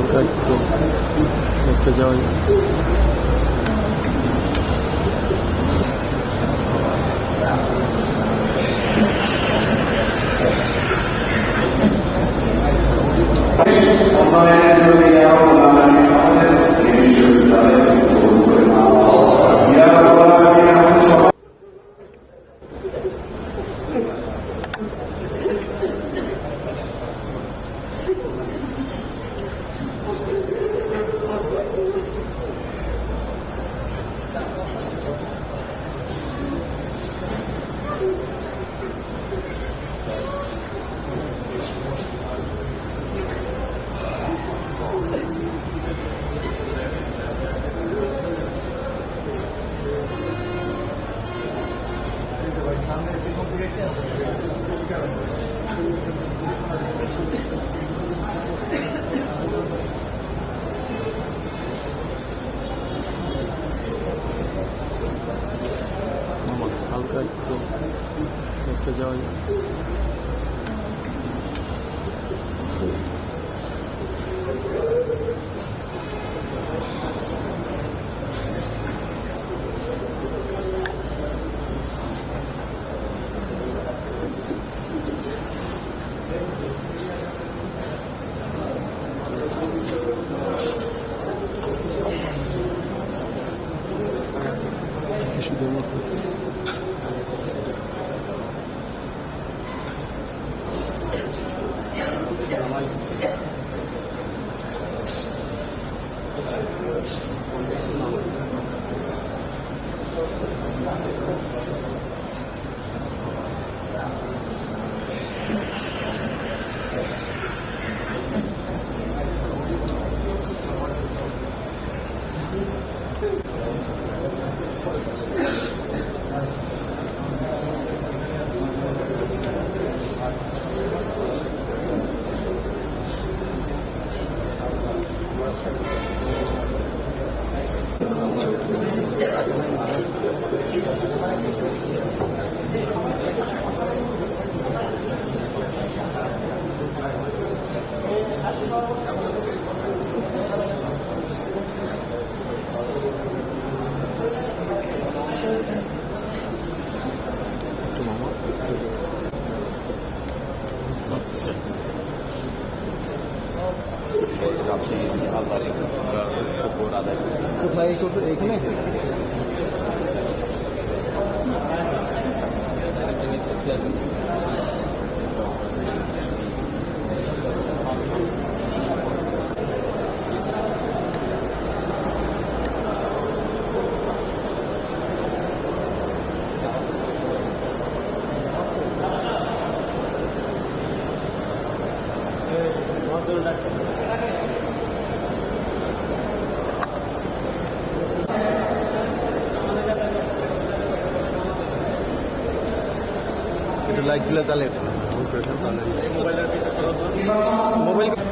হালকা একটু দেখতে যাওয়া যায়। দেখতে যাওয়া Thank you. কোথায় এখানে একটু লাইটগুলো চালে মোবাইল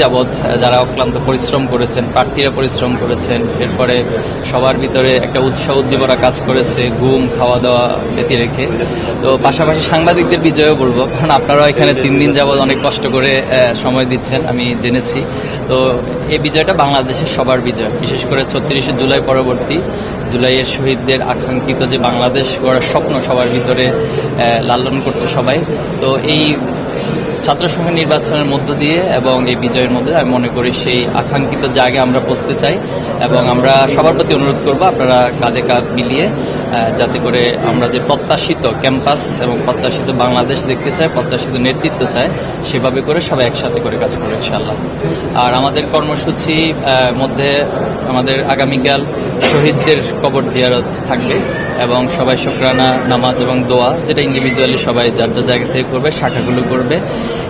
যাবৎ যারা অক্লান্ত পরিশ্রম করেছেন, প্রার্থীরা পরিশ্রম করেছেন, এরপরে সবার ভিতরে একটা উৎসাহ উদ্দীপনা কাজ করেছে, ঘুম খাওয়া দাওয়া ব্যতি রেখে। তো পাশাপাশি সাংবাদিকদের বিজয়ও বলব, কারণ আপনারাও এখানে তিন দিন যাবৎ অনেক কষ্ট করে সময় দিচ্ছেন, আমি জেনেছি। তো এই বিজয়টা বাংলাদেশের সবার বিজয়, বিশেষ করে ছত্রিশে জুলাই পরবর্তী জুলাইয়ের শহীদদের আকাঙ্ক্ষিত যে বাংলাদেশ গড়ার স্বপ্ন সবার ভিতরে লালন করছে সবাই। তো এই ছাত্র সংঘ নির্বাচনের মধ্য দিয়ে এবং এই বিজয়ের মধ্যে আমি মনে করি সেই আকাঙ্ক্ষিত জায়গায় আমরা পৌঁছতে চাই এবং আমরা সবার প্রতি অনুরোধ করব আপনারা কাঁধে কাঁধ মিলিয়ে যাতে করে আমরা যে প্রত্যাশিত ক্যাম্পাস এবং প্রত্যাশিত বাংলাদেশ দেখতে চাই, প্রত্যাশিত নেতৃত্ব চাই, সেভাবে করে সবাই একসাথে করে কাজ করব ইনশাল্লাহ আর আমাদের কর্মসূচি মধ্যে আমাদের আগামীকাল শহীদদের কবর জিয়ারত থাকবে এবং সবাই শুক্রানা, নামাজ এবং দোয়া, যেটা ইন্ডিভিজুয়ালি সবাই যার যার জায়গা থেকে করবে, শাখাগুলো করবে।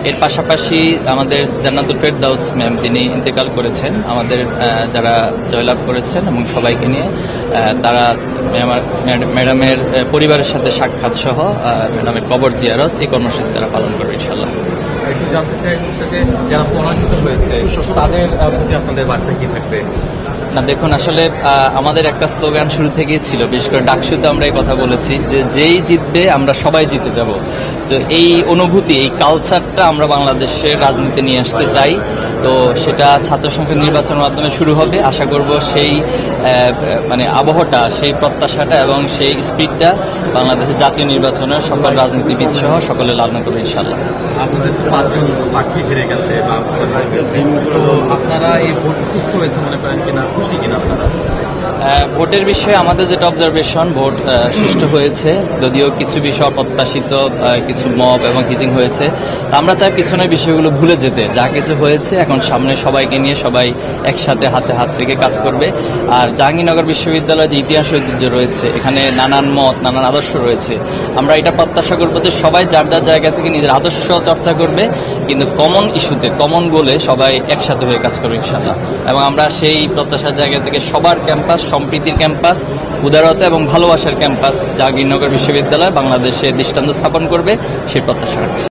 এর পাশাপাশি আমাদের জান্নাতুল ফেরদাউস ম্যাম যিনি ইন্তেকাল করেছেন, আমাদের যারা জয়লাভ করেছেন এবং সবাইকে নিয়ে তারা ম্যাড- ম্যাডামের পরিবারের সাথে সাক্ষাৎ সহ ম্যাডামের কবর জিয়ারত এই কর্মসূচি তারা পালন করবে ইনশাল্লাহ একটু জানতে চাই হচ্ছে যে যারা পরাজিত হয়েছে তাদের প্রতি আপনাদের বার্তা কি থাকবে? না, দেখুন, আসলে আমাদের একটা স্লোগান শুরু থেকেই ছিল, বিশেষ করে ডাকসুতে আমরা এই কথা বলেছি, যে যেই জিতবে, আমরা সবাই জিতে যাব। তো এই অনুভূতি, এই কালচারটা আমরা বাংলাদেশের রাজনীতি নিয়ে আসতে চাই। তো সেটা ছাত্র সংসদ নির্বাচনের মাধ্যমে শুরু হবে। আশা করব সেই মানে আবহটা, সেই প্রত্যাশাটা এবং সেই স্পিডটা বাংলাদেশের জাতীয় নির্বাচনে সকল রাজনীতিবিদ সহ সকলে লালন করবে ইনশাল্লাহ আপনাদের পাঁচজন হেরে গেছে আপনারা এই ভোট সুস্থ হয়েছে মনে করেন কিনা? খুশি কিনা আপনারা আহ, ভোটের বিষয়ে আমাদের যেটা অবজারভেশন ভোট সুষ্ঠু হয়েছে, যদিও কিছু বিষয় অপ্রত্যাশিত কিছু মব এবং হিজিং হয়েছে, তা আমরা চাই পিছনের বিষয়গুলো ভুলে যেতে। যা কিছু হয়েছে, এখন সামনে সবাইকে নিয়ে সবাই একসাথে হাতে হাত রেখে কাজ করবে। আর জাহাঙ্গীরনগর বিশ্ববিদ্যালয়ের যে ইতিহাস ঐতিহ্য রয়েছে, এখানে নানান মত, নানান আদর্শ রয়েছে। আমরা এটা প্রত্যাশা করব যে সবাই যার যার জায়গা থেকে নিজের আদর্শ চর্চা করবে, কিন্তু কমন ইস্যুতে কমন গোলে সবাই একসাথে হয়ে কাজ করবে ইনশাল্লাহ এবং আমরা সেই প্রত্যাশার জায়গা থেকে সবার ক্যাম্পাস সম্প্রীতির ক্যাম্পাস, উদারতা এবং ভালোবাসার ক্যাম্পাস জাহাঙ্গীরনগর বিশ্ববিদ্যালয় বাংলাদেশে দৃষ্টান্ত স্থাপন করবে সেই প্রত্যাশা রাখছি।